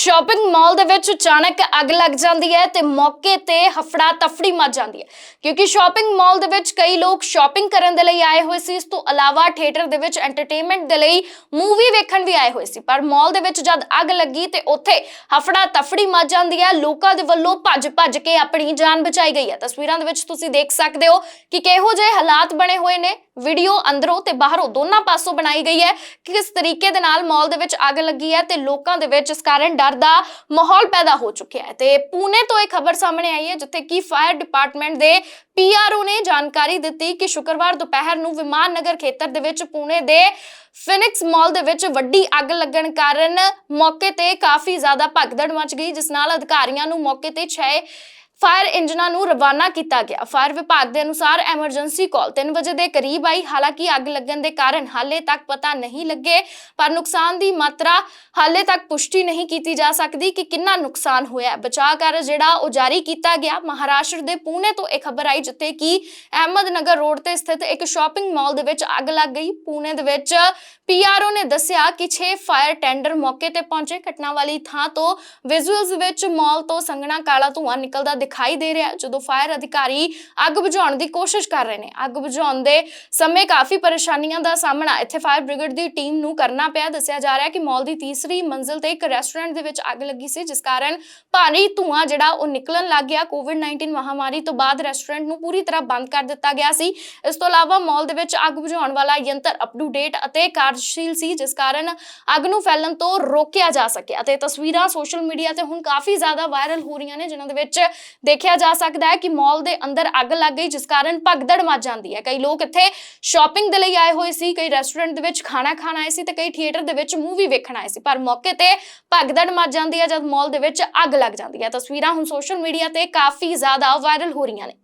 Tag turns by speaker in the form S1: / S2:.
S1: Shopping mall ਦੇ ਵਿੱਚ ਅਚਾਨਕ ਅੱਗ ਲੱਗ ਜਾਂਦੀ ਹੈ ਤੇ ਮੌਕੇ ਤੇ ਹਫੜਾ ਤਫੜੀ ਮਚ ਜਾਂਦੀ ਹੈ। ਕਿਉਂਕਿ ਸ਼ਾਪਿੰਗ ਮਾਲ ਦੇ ਵਿੱਚ ਕਈ ਲੋਕ ਸ਼ਾਪਿੰਗ ਕਰਨ ਦੇ ਲਈ ਆਏ ਹੋਏ ਸੀ। ਇਸ ਤੋਂ ਇਲਾਵਾ ਥੀਏਟਰ ਦੇ ਵਿੱਚ ਐਂਟਰਟੇਨਮੈਂਟ ਦੇ ਲਈ ਮੂਵੀ ਵੇਖਣ ਵੀ ਆਏ ਹੋਏ ਸੀ। ਪਰ ਮਾਲ ਦੇ ਵਿੱਚ ਜਦ ਅੱਗ ਲੱਗੀ ਤੇ ਉੱਥੇ ਹਫੜਾ ਤਫੜੀ ਮਚ ਜਾਂਦੀ ਹੈ। ਲੋਕਾਂ ਦੇ ਵੱਲੋਂ ਭੱਜ ਭੱਜ ਕੇ ਆਪਣੀ ਜਾਨ ਬਚਾਈ ਗਈ ਹੈ। ਤਸਵੀਰਾਂ ਦੇ ਵਿੱਚ ਤੁਸੀਂ ਦੇਖ ਸਕਦੇ ਹੋ ਕਿ ਕਿਹੋ ਜਿਹੇ ਹਾਲਾਤ ਬਣੇ ਹੋਏ ਨੇ। ਵੀਡੀਓ ਅੰਦਰੋਂ ਤੇ ਬਾਹਰੋਂ ਦੋਨਾਂ ਪਾਸੋਂ ਬਣਾਈ ਗਈ ਹੈ। ਕਿ ਕਿਸ ਤਰੀਕੇ ਦੇ ਨਾਲ ਮਾਲ ਦੇ ਵਿੱਚ ਅੱਗ ਲੱਗੀ ਹੈ ਤੇ ਲੋਕਾਂ ਦੇ ਵਿੱਚ ਇਸ ਕਾਰਨ ਡਰ ਦਾ ਮਾਹੌਲ ਪੈਦਾ ਹੋ ਚੁੱਕਿਆ ਹੈ। ਤੇ ਪੂਨੇ ਤੋਂ ਇਹ ਖਬਰ ਸਾਹਮਣੇ ਆਈ ਹੈ, ਜਿੱਥੇ ਕਿ ਫਾਇਰ ਡਿਪਾਰਟਮੈਂਟ ਦੇ ਪੀਆਰਓ ਨੇ ਜਾਣਕਾਰੀ ਦਿੱਤੀ ਕਿ ਸ਼ੁੱਕਰਵਾਰ ਦੁਪਹਿਰ ਨੂੰ ਵਿਮਾਨ ਨਗਰ ਖੇਤਰ ਦੇ ਵਿੱਚ ਪੂਨੇ ਦੇ ਫਿਨਿਕਸ ਮਾਲ ਦੇ ਵਿੱਚ ਵੱਡੀ ਅੱਗ ਲੱਗਣ ਕਾਰਨ ਮੌਕੇ ਤੇ ਕਾਫੀ ਜ਼ਿਆਦਾ ਭਗਦੜ ਮਚ ਗਈ, ਜਿਸ ਨਾਲ ਅਧਿਕਾਰੀਆਂ ਨੂੰ ਮੌਕੇ ਤੇ 6 ਫਾਇਰ ਇੰਜਨਾਂ ਨੂੰ ਰਵਾਨਾ ਕੀਤਾ ਗਿਆ। ਫਾਇਰ ਵਿਭਾਗ ਦੇ ਅਨੁਸਾਰ ਐਮਰਜੈਂਸੀ ਕਾਲ 3 ਵਜੇ ਦੇ ਕਰੀਬ ਆਈ। ਹਾਲਾਂਕਿ ਅੱਗ ਲੱਗਣ ਦੇ ਕਾਰਨ ਹਾਲੇ ਤੱਕ ਪਤਾ ਨਹੀਂ ਲੱਗੇ, ਪਰ ਨੁਕਸਾਨ ਦੀ ਮਾਤਰਾ ਹਾਲੇ ਤੱਕ ਪੁਸ਼ਟੀ ਨਹੀਂ ਕੀਤੀ ਜਾ ਸਕਦੀ ਕਿ ਕਿੰਨਾ ਨੁਕਸਾਨ ਹੋਇਆ। ਬਚਾਅ ਕਾਰਜ ਜਿਹੜਾ ਉਹ ਜਾਰੀ ਕੀਤਾ ਗਿਆ। ਮਹਾਰਾਸ਼ਟਰ ਦੇ ਪੂਨੇ ਤੋਂ ਇਹ ਖਬਰ ਆਈ, ਜਿੱਥੇ ਕਿ ਅਹਿਮਦਨਗਰ ਰੋਡ ਤੇ ਸਥਿਤ ਇੱਕ ਸ਼ਾਪਿੰਗ ਮਾਲ ਦੇ ਵਿੱਚ ਅੱਗ ਲੱਗ ਗਈ। ਪੂਨੇ ਦੇ ਵਿੱਚ ਪੀਆਰਓ ਨੇ ਦੱਸਿਆ ਕਿ 6 ਫਾਇਰ ਟੈਂਡਰ ਮੌਕੇ ਤੇ ਪਹੁੰਚੇ। ਘਟਨਾ ਵਾਲੀ ਥਾਂ ਤੋਂ ਵਿਜ਼ੂਅਲਸ ਵਿੱਚ ਮਾਲ ਤੋਂ ਸੰਘਣਾ ਕਾਲਾ ਧੂੰਆਂ ਨਿਕਲਦਾ ਦਿਖਾਈ ਦੇ ਰਿਹਾ ਜਦੋਂ ਫਾਇਰ ਅਧਿਕਾਰੀ ਅੱਗ ਬੁਝਾਉਣ ਦੀ ਕੋਸ਼ਿਸ਼ ਕਰ ਰਹੇ ਨੇ। ਅੱਗ ਬੁਝਾਉਣ ਦੇ ਸਮੇਂ ਕਾਫੀ ਪਰੇਸ਼ਾਨੀਆਂ ਦਾ ਸਾਹਮਣਾ ਇੱਥੇ ਫਾਇਰ ਬ੍ਰਿਗੇਡ ਦੀ ਟੀਮ ਨੂੰ ਕਰਨਾ ਪਿਆ। ਦੱਸਿਆ ਜਾ ਰਿਹਾ ਕਿ ਮਾਲ ਦੀ ਤੀਸਰੀ ਮੰਜ਼ਿਲ ਤੇ ਇੱਕ ਰੈਸਟੋਰੈਂਟ ਦੇ ਵਿੱਚ ਅੱਗ ਲੱਗੀ ਸੀ, ਜਿਸ ਕਾਰਨ ਭਾਰੀ ਧੂੰਆਂ ਜਿਹੜਾ ਉਹ ਨਿਕਲਣ ਲੱਗ ਗਿਆ। ਕੋਵਿਡ-19 ਮਹਾਮਾਰੀ ਤੋਂ ਬਾਅਦ ਰੈਸਟੋਰੈਂਟ ਨੂੰ ਪੂਰੀ ਤਰ੍ਹਾਂ ਬੰਦ ਕਰ ਦਿੱਤਾ ਗਿਆ ਸੀ। ਇਸ ਤੋਂ ਇਲਾਵਾ ਮਾਲ ਦੇ ਵਿੱਚ ਅੱਗ ਬੁਝਾਉਣ ਵਾਲਾ ਯੰਤਰ ਅਪ ਟੂ ਡੇਟ ਅਤੇ ਕਾਰਜਸ਼ੀਲ ਸੀ, ਜਿਸ ਕਾਰਨ ਅੱਗ ਨੂੰ ਫੈਲਣ ਤੋਂ ਰੋਕਿਆ ਜਾ ਸਕਿਆ। ਤੇ ਤਸਵੀਰਾਂ ਸੋਸ਼ਲ ਮੀਡੀਆ ਤੇ ਹੁਣ ਕਾਫੀ ਜ਼ਿਆਦਾ ਵਾਇਰਲ ਹੋ ਰਹੀਆਂ ਨੇ, ਜਿਨ੍ਹਾਂ ਦੇ ਵਿੱਚ ਦੇਖਿਆ ਜਾ ਸਕਦਾ ਹੈ ਕਿ ਮਾਲ ਦੇ ਅੰਦਰ ਅੱਗ ਲੱਗ ਗਈ, ਜਿਸ ਕਾਰਨ ਭਗਦੜ ਮਚ ਜਾਂਦੀ ਹੈ। ਕਈ ਲੋਕ ਇੱਥੇ ਸ਼ਾਪਿੰਗ ਦੇ ਲਈ ਆਏ ਹੋਏ ਸੀ, ਕਈ ਰੈਸਟੋਰੈਂਟ ਦੇ ਵਿੱਚ ਖਾਣਾ ਖਾਣ ਆਏ ਸੀ ਤੇ ਕਈ ਥੀਏਟਰ ਦੇ ਵਿੱਚ ਮੂਵੀ ਵੇਖਣ ਆਏ ਸੀ। ਪਰ ਮੌਕੇ ਤੇ ਭਗਦੜ ਮਚ ਜਾਂਦੀ ਹੈ, ਜਦ ਮਾਲ ਦੇ ਵਿੱਚ ਅੱਗ ਲੱਗ ਜਾਂਦੀ ਹੈ। ਤਸਵੀਰਾਂ ਹੁਣ ਸੋਸ਼ਲ ਮੀਡੀਆ ਤੇ ਕਾਫੀ ਜ਼ਿਆਦਾ ਵਾਇਰਲ ਹੋ ਰਹੀਆਂ ਨੇ।